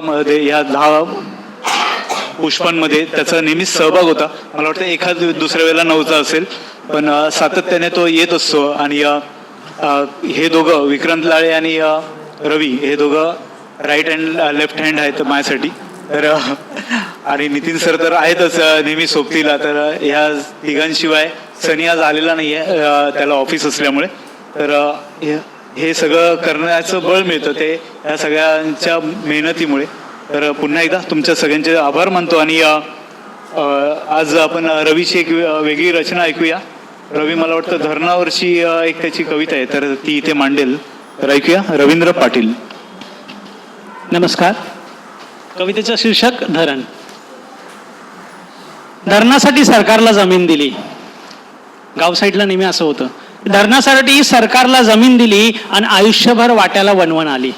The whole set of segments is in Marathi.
मध्ये या दहा पुष्पांमध्ये त्याचा नेहमीच सहभाग होता. मला वाटतं एखाद दुसऱ्या वेळेला नव्हता असेल पण सातत्याने तो येत असतो आणि हे दोघं विक्रांत लाळे आणि रवी हे दोघं राईट हँड लेफ्ट हँड आहेत माझ्यासाठी. तर आणि नितीन सर तर आहेतच नेहमी सोबतीला. तर ह्या तिघांशिवाय सनी आज आलेला नाही आहे त्याला ऑफिस असल्यामुळे. तर हे- सगळं करण्याचं बळ मिळतं ते या सगळ्यांच्या मेहनतीमुळे. तर पुन्हा एकदा तुमच्या सगळ्यांचे आभार मानतो आणि आज आपण रवीची एक वेगळी रचना ऐकूया. रवी मला वाटतं धरणावरची एक त्याची कविता आहे तर ती इथे मांडेल. तर ऐकूया रवींद्र पाटील. नमस्कार. कवितेचं शीर्षक धरण. धरणासाठी सरकारला जमीन दिली. गाव साईडला नेहमी असं होतं. धरणासाठी सरकारला जमीन दिली आणि आयुष्यभर वाट्याला वणवण आली.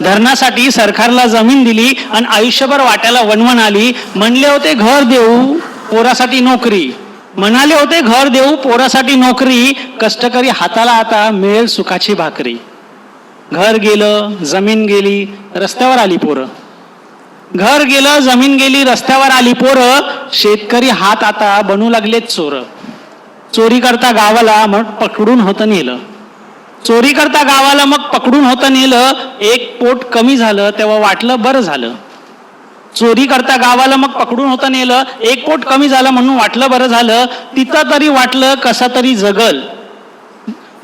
धरणासाठी सरकारला जमीन दिली आणि आयुष्यभर वाट्याला वणवण आली. म्हणले होते घर देऊ पोरासाठी नोकरी. म्हणाले होते घर देऊ पोरासाठी नोकरी. कष्टकरी हाताला आता मिळेल सुखाची भाकरी. घर गेलं जमीन गेली रस्त्यावर आली पोरं. घर गेलं जमीन गेली रस्त्यावर आली पोरं. शेतकरी हात आता बनू लागलेत चोर. चोरी करता गावाला मग पकडून होतं नेलं. चोरी करता गावाला मग पकडून होतं नेलं एक पोट कमी झालं तेव्हा वाटलं बरं झालं. चोरी करता गावाला मग पकडून होतं नेलं एक पोट कमी झालं म्हणून वाटलं बरं झालं. तिथं तरी वाटलं कसा तरी जगल.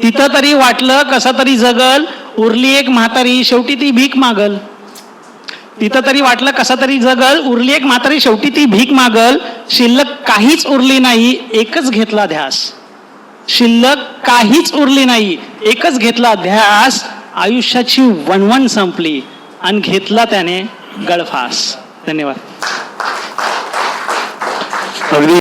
तिथं तरी वाटलं कसा तरी जगल. उरली एक म्हातारी शेवटी ती भीक मागल. तिथं तरी वाटलं कसा तरी जगल. उरली एक म्हातारी शेवटी ती भीक मागल. शिल्लक काहीच उरली नाही एकच घेतला ध्यास. शिल्लक काहीच उरली नाही एकच घेतला ध्यास. आयुष्याची वणवण संपली आणि घेतला त्याने गळफास धन्यवाद. अगदी